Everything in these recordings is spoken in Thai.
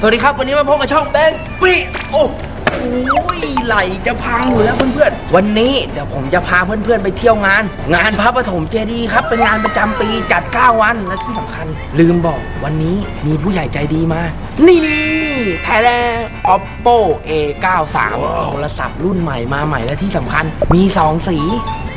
สวัสดีครับ วันนี้มาพบกับช่องแบงค์ปีโอ้โอ้ยไหลจะพังอยู่แล้วเพื่อนๆ วันนี้เดี๋ยวผมจะพาเพื่อนๆไปเที่ยวงาน งานพระปฐมเจดีย์ครับ เป็นงานประจำปีจัด 9 วันและที่สำคัญ ลืมบอกวันนี้มีผู้ใหญ่ใจดีมา นี่ไทยแลนด์ oppo a 9 3โทรศัพท์รุ่นใหม่มาใหม่และที่สำคัญ มี 2 สี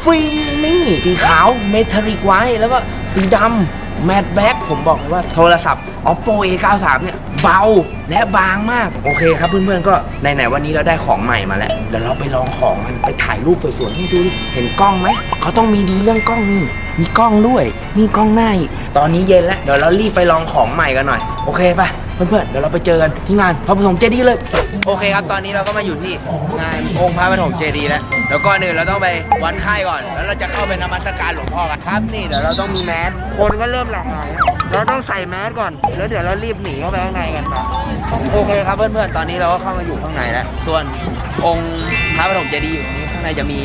ฟรีนี่สีขาวเมทัลลิกไว้แล้วก็สีดำ แมทแบ็กผมบอกเลยว่าโทรศัพท์ oppo a 9 3เนี่ย เบาและบางมาก โอเคครับเพื่อนๆก็ไหนๆวันนี้เราได้ของใหม่มาแล้ว เดี๋ยวเราไปลองของมันไปถ่ายรูปสวยๆให้ดูดิเห็นกล้องไหม เขาต้องมีดีเรื่องกล้องนี่ มีกล้องด้วย มีกล้องหน้าอีกตอนนี้เย็นแล้ว เดี๋ยวเรารีบไปลองของใหม่กันหน่อย โอเคปะ เพื่อนๆ เดี๋ยวเราไปเจอกันที่งานพระปฐมเจดีย์เลย โอเคครับ ตอนนี้เราก็มาอยู่ที่งานองค์พระปฐมเจดีย์แล้ว แล้วก่อนอื่นเราต้องไปวัดไข้ก่อน แล้วเราจะเข้าไปนมัสการหลวงพ่อกันครับนี่เดี๋ยวเราต้องมีแมส คนก็เริ่มหลั่งไหลเราต้องใส่แมสก่อน แล้วเดี๋ยวเรารีบหนีเข้าไปข้างในกันครับโอเคครับเพื่อนๆ ตอนนี้เราก็เข้ามาอยู่ข้างในแล้ว ส่วนองค์พระปฐมเจดีย์อยู่ตรงนี้างในจะมี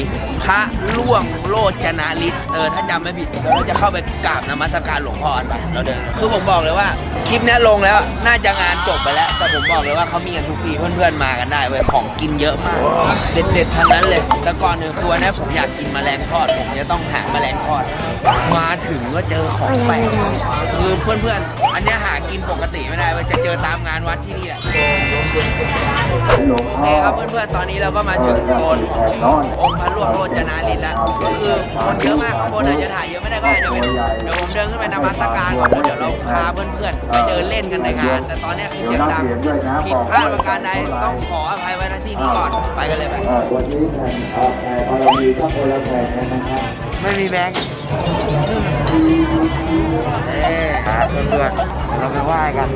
พระล่วงโลจนาฤทธิ์เออถ้าจำไม่ผิดเดี๋ยวเราจะเข้าไปกราบนมัสการหลวงพ่อกันไปเราเดินคือผมบอกเลยว่าคลิปนี้ลงแล้วน่าจะงานจบไปแล้ว แต่ผมบอกเลยว่าเขามีกันทุกปีเพื่อนๆมากันได้เว้ยของกินเยอะมาก เด็ดๆทั้งนั้นเลยแต่ก่อนหนึ่งคือวันนี้ผมอยากกินแมลงทอดผมจะต้องหาแมลงทอด มาถึงก็เจอของแปลกคือเพื่อนๆ อันเนี้ยหากินปกติไม่ได้มันจะเจอตามงานวัดที่นี่แหละ โอเคครับเพื่อนๆ ตอนนี้เราก็มาถึงโซนองค์พระล่วงโรจนาลินแล้วก็คือคนเยอะมากข้างบนอาจจะถ่ายเยอะไม่ได้ก็อาจจะเป็นเดี๋ยวผมเดินขึ้นไปนมัสการก่อนแล้วเดี๋ยวเราพาเพื่อนๆไปเดินเล่นกันในงาน แต่ตอนเนี้ยคือเสียงดังผิดพลาดประการใดต้องขออภัยไว้ณที่นี้ก่อนไปกันเลยไปเอ่อวันนี้แผ่นเอ่อแผ่นบารมีทั้งคนละแผ่นนะครับไม่มีแบงค์ เอ๊ครับเพื่อนๆเราไปไหว้กัน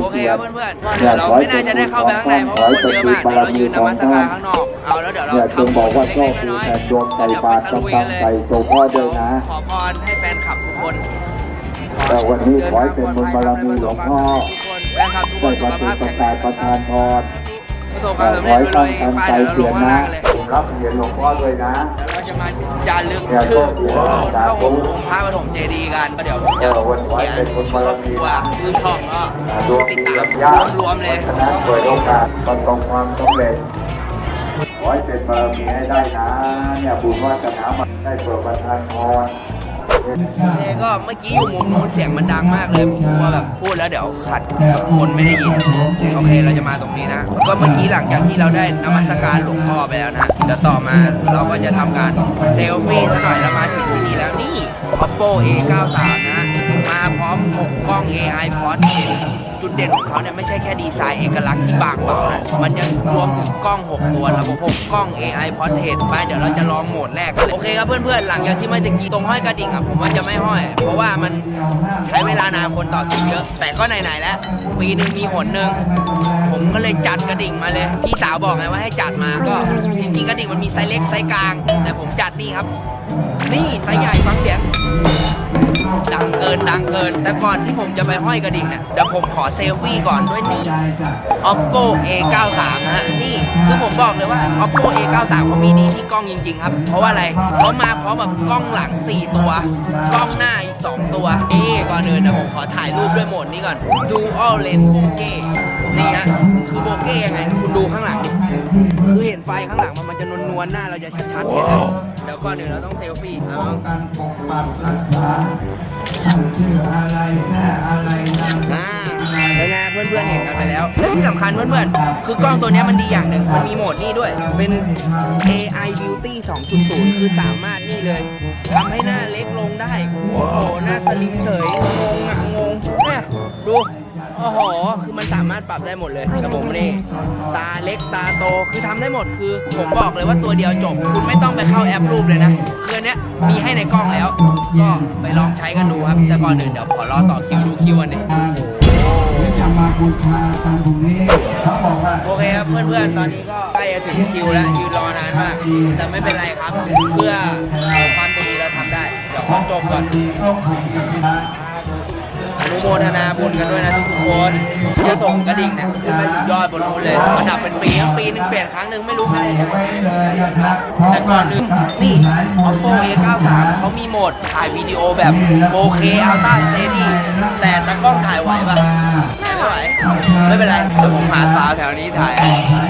โอเคครับเพื่อนๆก่อนอื่นเราไม่น่าจะได้เข้าไปข้างในเพราะว่าคนเยอะมากเดี๋ยวเรายืนนมัสการข้างนอกเอาแล้วเดี๋ยวเราเนี่ยจงทำบอกว่าเล็ชอบกๆน้อยแผ่นดวงๆใส่แล้วเดี๋ยวบาไปตรตะลุยต้กัอนงเลยใส่โซพ่อด้วยนะขอพรให้แฟนคลับทุกคนเอ่อวันนี้ขอให้เป็นบุญบารมีหลวงพ่อทุกคนแฟนคลับทุกคได้นสุปขฏิภาพปแข็งแรกางประทานพร ประสบคขวามอสำเร็จให้เลตั้งยตั้งไปใจเดี๋ยวเราลเขียงนข้างนะล่างเลยรับเหรียญหลวงพ่อเลยนะแล้วเราจะมาจารึกชื่อเข้าองค์พระปฐมเจดีย์กันก็เดี๋ยวผมจะเขียนชื่อครอบครัวชื่อช่องก็ดวงติดดีตามยากรวมๆเลยชนะเปิดโอกาสประสบความสำเร็จขอให้เป็นบารมีให้ได้นะเนี่ยบุญวาสนามาได้เปิดประทานพร เอก็เมื่อกี้อยู่มุมนู้นเสียงมันดังมากเลยผมกลัวแบบพูดแล้วเดี๋ยวขัดคนไม่ได้ยินโอเคเราจะมาตรงนี้นะ ก็เมื่อกี้หลังจากที่เราได้นมัสการหลวงพ่อไปแล้วนะเดี๋ยวต่อมาเราก็จะทำการเซลฟี่ซะหน่อยแล้วมาถึงที่นี่แล้วนี่ oppo a 9 3นะ ร้อม 6 กล้อง AI portrait จุดเด่นของเขาเนี่ยไม่ใช่แค่ดีไซน์เอกลักษณ์ที่บางเบานะมันยังรวมถึงกล้อง 6 ตัวระบบ6กล้อง AI portrait ไปเดี๋ยวเราจะลองโหมดแรกเลยโอเคครับเพื่อนๆ หลังจากที่เมื่อกี้ตรงห้อยกระดิ่งอะผมว่าจะไม่ห้อย เพราะว่ามันใช้เวลานานคนต่อคิวเยอะ แต่ก็ไหนๆแล้ว ปีหนึ่งมีหนหนึ่งผมก็เลยจัดกระดิ่งมาเลย พี่สาวบอกไงว่าให้จัดมาก็จริงๆกระดิ่งมันมีไซส์เล็กไซส์กลาง แต่ผมจัดนี่ครับ นี่ไซส์ใหญ่ฟังเสียง ดังเกินดังเกิน แต่ก่อนที่ผมจะไปห้อยกระดิ่งเนี่ยเดี๋ยวผมขอเซลฟี่ก่อนด้วยนี่ oppo a 9 3นะฮะนี่คือผมบอกเลยว่า oppo a 9 3เขามีดีที่กล้องจริง ๆ ครับ เพราะว่าอะไรเขามาพร้อมกับกล้องหลัง 4 ตัว กล้องหน้าอีก 2 ตัวนี่ ก่อนอื่นนะผมขอถ่ายรูปด้วยโหมดนี้ก่อน dual lens bokeh นี่ฮะคือโบเก้ยังไง คุณดูข้างหลัง คือเห็นไฟข้างหลังมันมันจะนวลๆหน้าเราจะชัดๆเห็นไหมเดี๋ยวก่อนอื่นเราต้องเซลฟี่เอาป้องกันปกปักรักษาชื่ออะไรแน่อะไรนามสอ่ากุลอะไรเป็นไงเพื่อนๆเห็นกันไปแล้วและที่สำคัญเพื่อนๆ คือกล้องตัวเนี้ยมันดีอย่างหนึ่ง มันมีโหมดนี่ด้วย เป็น AI Beauty 2.0 คือสามารถนี่เลยทำให้หน้าเล็กลงได้โอ้โห หน้าสลิมเฉย งงอะงงเนี่ยดูโอ้โหคือมันสามารถปรับได้หมดเลยกระผมนี่ตาเล็กตาโตคือทำได้หมดคือ ผมบอกเลยว่าตัวเดียวจบ คุณไม่ต้องไปเข้าแอปรูปเลยนะคืออนเนี้ยมีให้ในกล้องแล้ว ก็ไปลองใช้กันดูครับแต่ก่อนอื่นเดี๋ยวขอรอต่อคิวดูคิวอันนี้เดี๋ยวจะมาบูชากันตรงนี้เขาบอกว่าโอเคครับเพื่อนๆตอนนี้ก็ใกล้จะถึงคิวแล้วยืนรอนานมากแต่ไม่เป็นไรครับ เพื่อความ จบก่อนอนุโมทนาบุญกันด้วยนะทุกคนจะส่งกระดิ่งเนี่ยขึ้นไปสุดยอดบนนู้นเลยมันดับเป็นปีครับปีหนึ่งเปลี่ยนครั้งหนึ่งไม่รู้ใครไว้เลยนะครับแต่ก่อนหนึ่งนี่ Oppo A93 เขามีโหมดถ่ายวิดีโอแบบ 4K Ultra Steady แต่ตากล้องถ่ายไหวปะไม่ไหวไม่เป็นไรเดี๋ยวผมหาสาวแถวนี้ถ่าย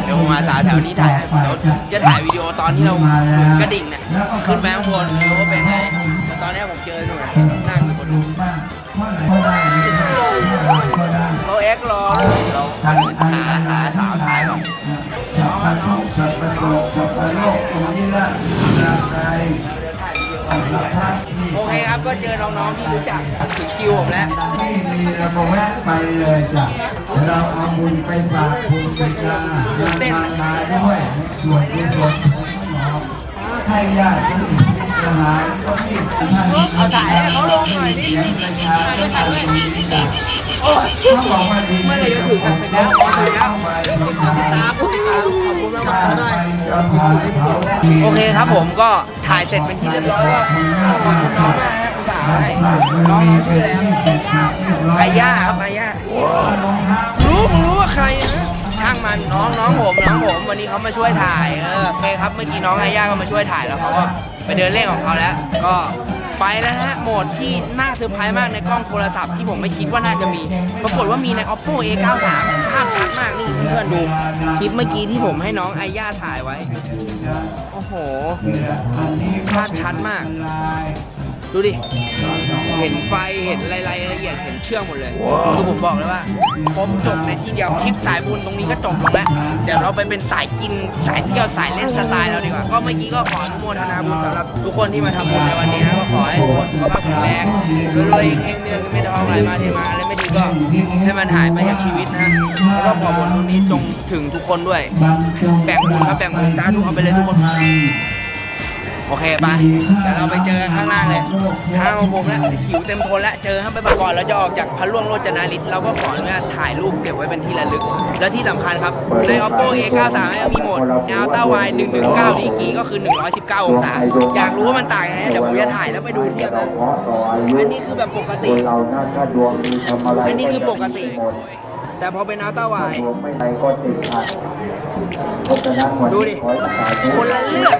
เดี๋ยวผมหาสาวแถวนี้ถ่ายเดี๋ยวจะถ่ายวิดีโอตอนที่เรากระดิ่งเนี่ยขึ้นไปข้างบนดูว่าเป็นไง อนนี้ผมเจอหนุ่ยนั่งอยู่บนนู้นบ้างเท่าไหร่ก็ได้เขาเอ็กรอเราหาหาสาวถ่ายก่อนสัพพะทุกสัพพะโตสัพพะโลกอุนิละนาไกอัตถะนี่โอเคครับก็เจอน้องๆที่รู้จักถึงคิวผมแล้วไม่มีเราบอกแวะไปเลยจ้ะเราเอาบุญไปฝากคุณบิดาและมารดาด้วยส่วนกุศลของหมอให้ญาติ มิตรหลายก็ที่ท่านเอาถ่ายให้เขาลงหน่อยดิเสียงประชาชนตรงนี้จ้ะเขาบอกว่าดีเมื่อไหร่จะถึงกันไปแล้วไปแล้วติดตามติดตามขอบคุณมากๆด้วยโอเคครับผมก็ถ่ายเสร็จเป็นที่เรียบร้อยก็ขอบคุณน้องมากนะอุตส่าห์ให้น้องชื่ออะไรครับไอาย่าครับไอาย่ารู้ผมรู้ว่าใครนะช่างมันน้องน้องผมน้องผมวันนี้เขามาช่วยถ่ายเออโอเคครับเมื่อกี้น้องไอาย่าก็มาช่วยถ่ายแล้วเขาก็ ไปเดินเล่นของเขาแล้ว ก็ไปแล้วนะฮะ โหมดที่น่าเซอร์ไพรส์มากในกล้องโทรศัพท์ที่ผมไม่คิดว่าน่าจะมี ปรากฏว่ามีใน oppo a93 ภาพชัดมากนี่เพื่อนๆดูคลิปเมื่อกี้ที่ผมให้น้องไอย่าถ่ายไว้ โอ้โห ภาพชัดมาก ดูดิ เห็นไฟเห็นรายละเอียดเห็นเชื่องหมดเลยคือผมบอกเลยว่าครบจบในที่เดียวคลิปสายบุญตรงนี้ก็จบลงแล้วเดี๋ยวเราไปเป็นสายกินสายเที่ยวสายเล่นสไตล์เราดีกว่าก็เมื่อกี้ก็ขออนุโมทนาบุญสำหรับทุกคนที่มาทำบุญในวันนี้นะก็ขอให้ทุกคนสุขภาพแข็งแรงรวยๆเฮงๆเดือนไม่ทองอะไรมาเทมาอะไรไม่ดีก็ให้มันหายไปจากชีวิตนะฮะแล้วก็ขอบุญตรงนี้จงถึงทุกคนด้วย แบ่งบุญครับแบ่งบุญสาธุเอาไปเลยทุกคน โอเคไปเดี๋ยวเราไปเจอข้างล่างเลยทางของผมแล้วหิวเต็มทนแล้วเจอครับไปก่อนเราจะออกจากพระล่วงโรจนาลิศเราก็ขออนุญาตถ่ายรูปเก็บไว้เป็นที่ระลึก และที่สำคัญครับใน oppo a93 ยังมีโหมด ultra wide 119ดีกีก็คือ 119 องศา อยากรู้ว่ามันต่างยังไงเดี๋ยวผมจะถ่ายแล้วไปดูเทียบนะอันนี้คือแบบปกติอันนี้คือปกติแต่พอเป็น ultra wide ดวงไม่ดีก็ติดขัดเพราะฉะนั้นวันดูดิ คนละเรื่อง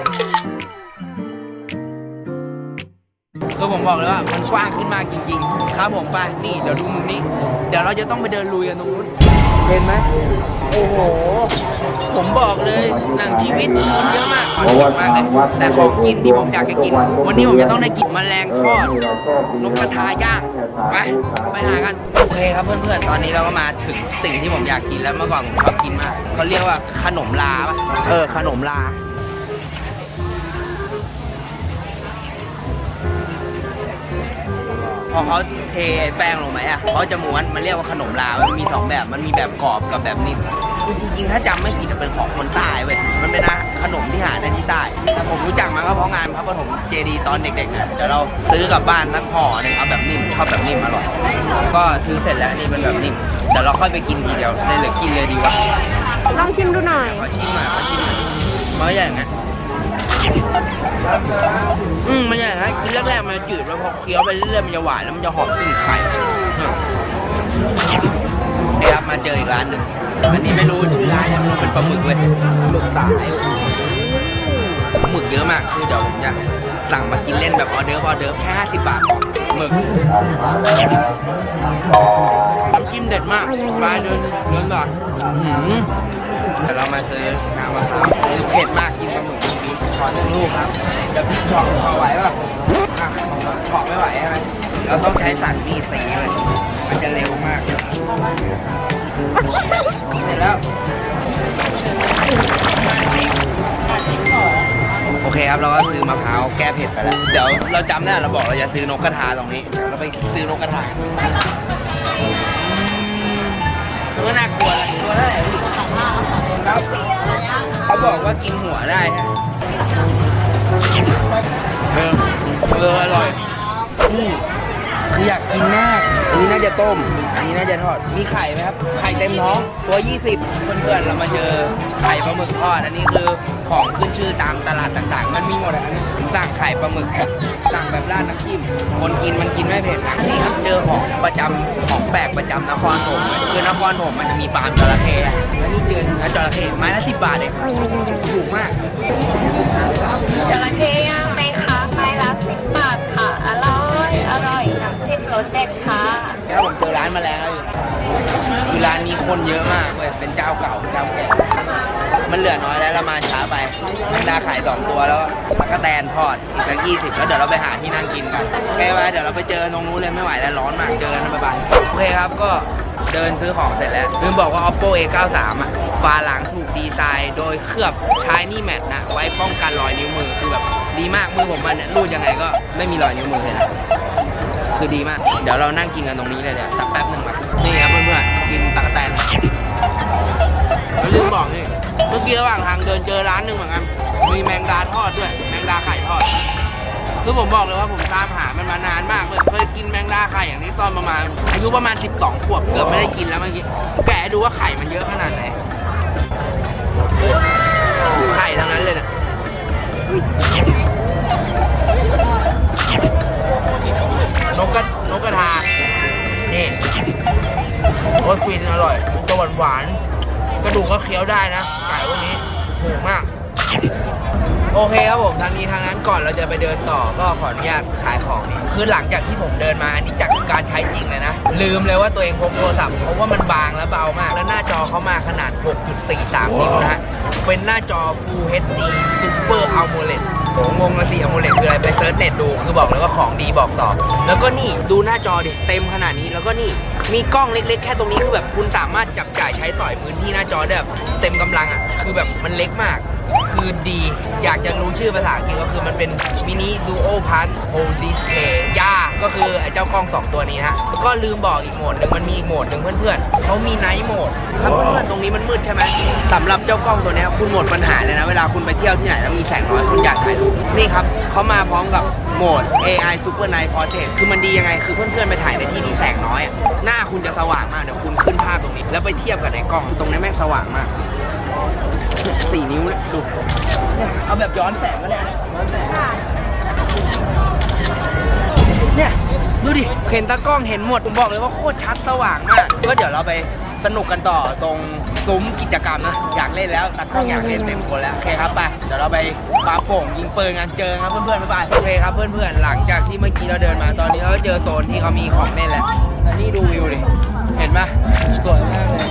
คือผมบอกเลยว่ามันกว้างขึ้นมากจริง ๆ ครับผมไปนี่เดี๋ยวดูมุมนี้ เดี๋ยวเราจะต้องไปเดินลุยกันตรงนู้นเห็นไหมโอ้โห ผมบอกเลยหนังชีวิตคนเยอะมากขอเยอะมากเลยแต่ของกินที่ผมอยากจะกิน วันนี้ผมจะต้องได้กินแมลงทอดนกกระทาย่างไปไปหากันโอเคครับเพื่อนๆตอนนี้เราก็มาถึงสิ่งที่ผมอยากกินแล้วเมื่อก่อนผมชอบกินมากเขาเรียกว่าขนมลาปะเออขนมลา อเขาเทแป้งลงไปอะเขาจะม้วนมันเรียกว่าขนมลามันมีสองแบบมันมีแบบกรอบกับแบบนิ่มคือจริงๆ ถ้าจำไม่ผิดอะเป็นของคนใต้เว้ยมันเป็นอาขนมที่หาได้ที่ใต้แต่ผมรู้จักมาก็เพราะงานพระปฐมเจดีย์ตอนเด็กๆนะเดี๋ยวเราซื้อกลับบ้านสักห่อหนึงเอาแบบนิ่มชอบแบบนิ่มอร่อยก็ซื้อเสร็จแล้วนี่เป็นแบบนิ่มเดี๋ยวเราค่อยไปกินทีเดียวเลยหรือกินเลยดีวะลองชิมดูหน่อยขอชิมหน่อยขอชิมหน่อยมันก็อย่างงั้น อืมมันอย่างงั้นคือแรกๆมันจะจืดแล้วพอเคี้ยวไปเรื่อยๆมันจะหวานแล้วมันจะหอมกลิ่นไข่อืมนี่ครับมาเจออีกร้านหนึ่งอันนี้ไม่รู้ชื่อร้านยังไม่รู้เป็นปลาหมึกเลยหมึกสายหมึกเยอะมากคือเดี๋ยวผมจะสั่งมากินเล่นแบบออเดอร์ออเดอร์แค่50บบาทหมึกน้ำจิ้มเด็ดมากปลาเดินเดินก่อนอื้อหือเดี๋ยเรามาซื้อน้ำมะพร้าวเผ็ดมากกิน ขอหนึ่งลูกครับเดี๋ยวพี่เฉาะพอไหวป่ะอะเฉาะไม่ไหวใช่ไหมเราต้องใช้สันมีดตีเลยมันจะเร็วมาก เสร็จแล้ว โอเคครับเราก็ซื้อมะพร้าวแก้เผ็ดไปแล้ว เดี๋ยวเราจำได้เราบอกเราจะซื้อนกกระทาตรงนี้ เราไปซื้อนกกระทาอืมก็น่ากลัวนะไรตัวเท่าไหร่พี่ครับเขาบอกว่ากินหัวได้นะ เออเอออร่อยอืมคืออยากกินมาก อันนี้น่าจะต้ม อันนี้น่าจะทอด มีไข่ไหมครับ ไข่เต็มท้อง ตัว 20 เพื่อนๆ เรามาเจอไข่ปลาหมึกทอด อันนี้คือของขึ้นชื่อตามตลาดต่างๆ มันมีหมดอะอันนี้ผมสั่งไข่ปลาหมึกแบบสั่งแบบราดน้ำจิ้ม คนกินมันกินไม่เผ็ดนะนี่ครับเจอของประจำของแปลกประจำนครผมคือนครผมมันจะมีฟาร์มจระเข้แล้วนี่เจอเนื้อจระเข้ไม้ละสิบบาทเองถูกมาก คนเยอะมากเว้ยเป็นเจ้าเก่าเจ้าแก่มันเหลือน้อยแล้วเรามาช้าไปแมงดาขายสองตัวแล้วแล้วก็แตนทอดอีกสักยี่สิบแล้วเดี๋ยวเราไปหาที่นั่งกินกันโอเคไว้เดี๋ยวเราไปเจอตรงนู้นเลยไม่ไหวแล้วร้อนมากเจอกันบ๊ายบายโอเคครับก็เดินซื้อของเสร็จแล้วลืมบอกว่า oppo a 9 3 อะฝาหลังถูกดีไซน์โดยเคลือบชายนี่แมทนะ ไว้ป้องกันรอยนิ้วมือคือแบบดีมากมือผมมันเนี่ยรูดยังไงก็ไม่มีรอยนิ้วมือเลยนะคือดีมาก เดี๋ยวเรานั่งกินกันตรงนี้เลยเดี๋ยวสักแป๊บหนึ่งแบบนี่ครับเพื่อนๆ แล้วลืมบอกนี่เมื่อกี้ระหว่างทางเดินเจอร้านหนึ่งเหมือนกัน มีแมงดาทอดด้วย แมงดาไข่ทอด คือผมบอกเลยว่าผมตามหามันมานานมากเลยเคยกินแมงดาไข่อย่างนี้ตอนประมาณอายุประมาณ 12 ขวบเกือบไม่ได้กินแล้วเมื่อกี้ แกะดูว่าไข่มันเยอะขนาดไหน ไข่ทั้งนั้นเลยนะนกกระนกกระทานี่โอ้ยฟินอร่อยจะหวานหวาน กระดูกก็เคี้ยวได้นะไก่พวกนนี้ถูกมาก โอเคครับผมทางนี้ทางนั้นก่อนเราจะไปเดินต่อก็ขออนุญาตขายของนี่คือหลังจากที่ผมเดินมาอันนี้จากการใช้จริงเลยนะ ลืมเลยว่าตัวเองพกโทรศัพท์เพราะว่ามันบางและเบามาก แล้วหน้าจอเขามาขนาด 6.43 นิ้วนะฮะเป็นหน้าจอ Full HD Super AMOLED โอ้งงละสิอโมเลตคืออะไรไปเซิร์ชเน็ตดูคือบอกเลยว่าของดีบอกต่อ แล้วก็นี่ดูหน้าจอดิเต็มขนาดนี้แล้วก็นี่มีกล้องเล็กๆ แค่ตรงนี้คือแบบคุณสามารถจับจ่ายใช้สอยพื้นที่หน้าจอได้แบบเต็มกำลังอะคือแบบมันเล็กมาก คือดี อยากจะรู้ชื่อภาษาอังกฤษก็คือมันเป็นมินิดูโอพันโฮดิสเพย์ย่าก็คือไอ้เจ้ากล้อง 2 ตัวนี้นะก็ลืมบอกอีกโหมดหนึ่งมันมีอีกโหมดหนึ่งเพื่อนๆเขามีไนท์โหมดครับเพื่อนๆตรงนี้มันมืดใช่ไหมสำหรับเจ้ากล้องตัวนี้คุณหมดปัญหาเลยนะ เวลาคุณไปเที่ยวที่ไหนแล้วมีแสงน้อยคุณอยากถ่ายรูปนี่ครับเขามาพร้อมกับโหมด AI Super Night Portrait คือมันดียังไง คือเพื่อนๆ ไปถ่ายในที่ที่แสงน้อย หน้าคุณจะสว่างมาก เดี๋ยวคุณขึ้นภาพตรงนี้ แล้วไปเทียบกับในกล้อง ตรงนี้แม่งสว่างมาก สี่นิ้วเนี่ยดูเนี่ยเอาแบบย้อนแสงก็ได้นะย้อนแสงเนี่ยดูดิเห็นตากล้องเห็นหมดผมบอกเลยว่าโคตรชัดสว่างมากก็เดี๋ยวเราไปสนุกกันต่อตรงซุ้มกิจกรรมนะอยากเล่นแล้วตากล้องอยากเล่นเต็มคนแล้วโอเคครับไปเดี๋ยวเราไปปาโป่งยิงปืนกันเจอครับเพื่อนๆบ๊ายบายโอเคครับเพื่อนๆหลังจากที่เมื่อกี้เราเดินมาตอนนี้เราก็เจอโซนที่เขามีของเล่นแล้วแล้วนี่ดูวิวดิเห็นปะสวยมากเลย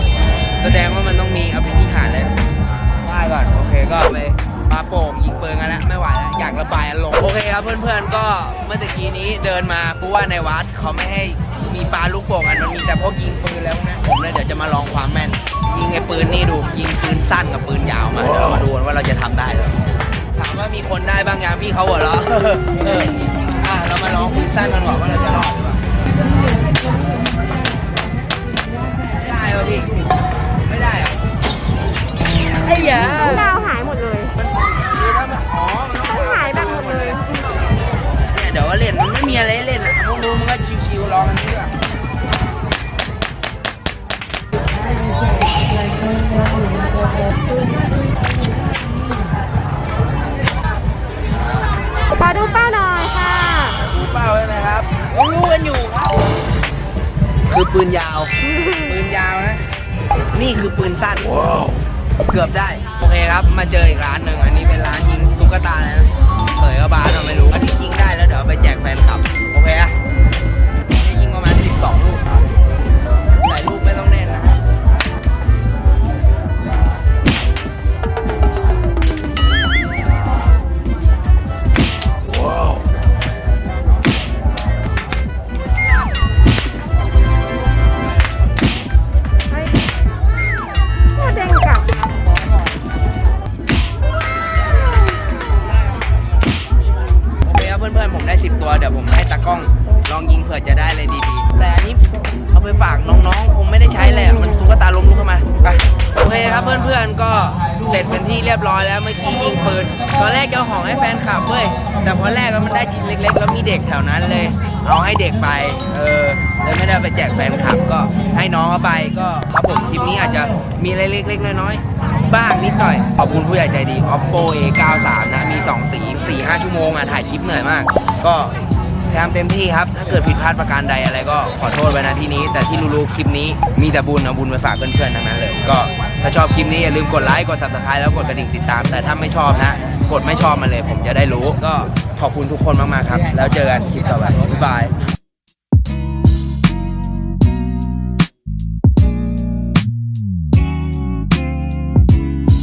แสดงว่ามันต้องมีอภินิหารเลยได้ ก่อน โอเคก็ไปปาโป่งยิงปืนกันแล้วไม่ไหวแล้วอยากระบายอารมณ์โอเคครับเพื่อนๆก็เมื่อตะกี้นี้เดินมาเพราะว่าในวัดเขาไม่ให้มีปลาลูกโป่งกันมันมีแต่พวกยิงปืนแล้วนะผมเลยเดี๋ยวจะมาลองความแม่น ยิงไอ้ปืนนี่ดูยิงปืนสั้นกับปืนยาวมาเดี๋ยวเรามาดูกันว่าเราจะทำได้หรือถามว่ามีคนได้บ้างยังพี่เขาหัวเราะเอออะเรามาลองปืนสั้นกันก่อนว่าเราจะรอดหรือเปล่าได้ป่ะพี่ ไอ้ยาดาวหายหมดเลยคือถ้ามันอ๋อมันต้องหายแบบหมดเลยเนี่ยเดี๋ยวก็เล่นมันไม่มีอะไรให้เล่นอะพวกนู้นมันก็ชิวๆรอกันนี่แหละขอดูเป้าหน่อยค่ะดูเป้าเลยนะครับรู้รู้กันอยู่ครับคือปืนยาว ปืนยาวนะ นี่คือปืนสั้น เกือบได้ โอเคครับ มาเจออีกร้านหนึ่ง อันนี้เป็นร้านยิงตุ๊กตาเลยนะเผยกระบาลเราไม่รู้ พื่อนๆผมได้ 10 ตัวเดี๋ยวผมให้ตากล้องลองยิงเผื่อจะได้เลยดีๆ แต่อันนี้เอาไปฝากน้องๆคงไม่ได้ใช้แหละมันตุ๊กตาล้มลุกขึ้นมาไปโอเคครับเพื่อนๆก็เสร็จเป็นที่เรียบร้อยแล้วเมื่อกี้ยิงปืนตอนแรกจะเอาของให้แฟนคลับเว้ยแต่พอแรกแล้วมันได้ชิ้นเล็ก ๆ แล้วมีเด็กแถวนั้นเลย เอาให้เด็กไป เออเลยไม่ได้ไปแจกแฟนคลับก็ให้น้องเขาไปก็ครับผมคลิปนี้อาจจะมีอะไรเล็ก ๆ น้อยๆ บ้างนิดหน่อย ขอบคุณผู้ใหญ่ใจดี oppo a 9 3 นะ มี 2 สี 4 5 ชั่วโมงอะ ถ่ายคลิปเหนื่อยมาก ก็พยายามเต็มที่ครับ ถ้าเกิดผิดพลาดประการใดอะไรก็ขอโทษไว้นะที่นี้ แต่ที่รู้ๆคลิปนี้มีแต่บุญเอาบุญไปฝากเพื่อนๆทั้งนั้นเลย ก็ถ้าชอบคลิปนี้อย่าลืมกดไลค์ กด subscribe แล้วกดกระดิ่งติดตาม แต่ถ้าไม่ชอบนะ กดไม่ชอบมาเลย ผมจะได้รู้ ก็ขอบคุณทุกคนมากๆครับ แล้วเจอกันคลิปต่อไปบ๊ายบาย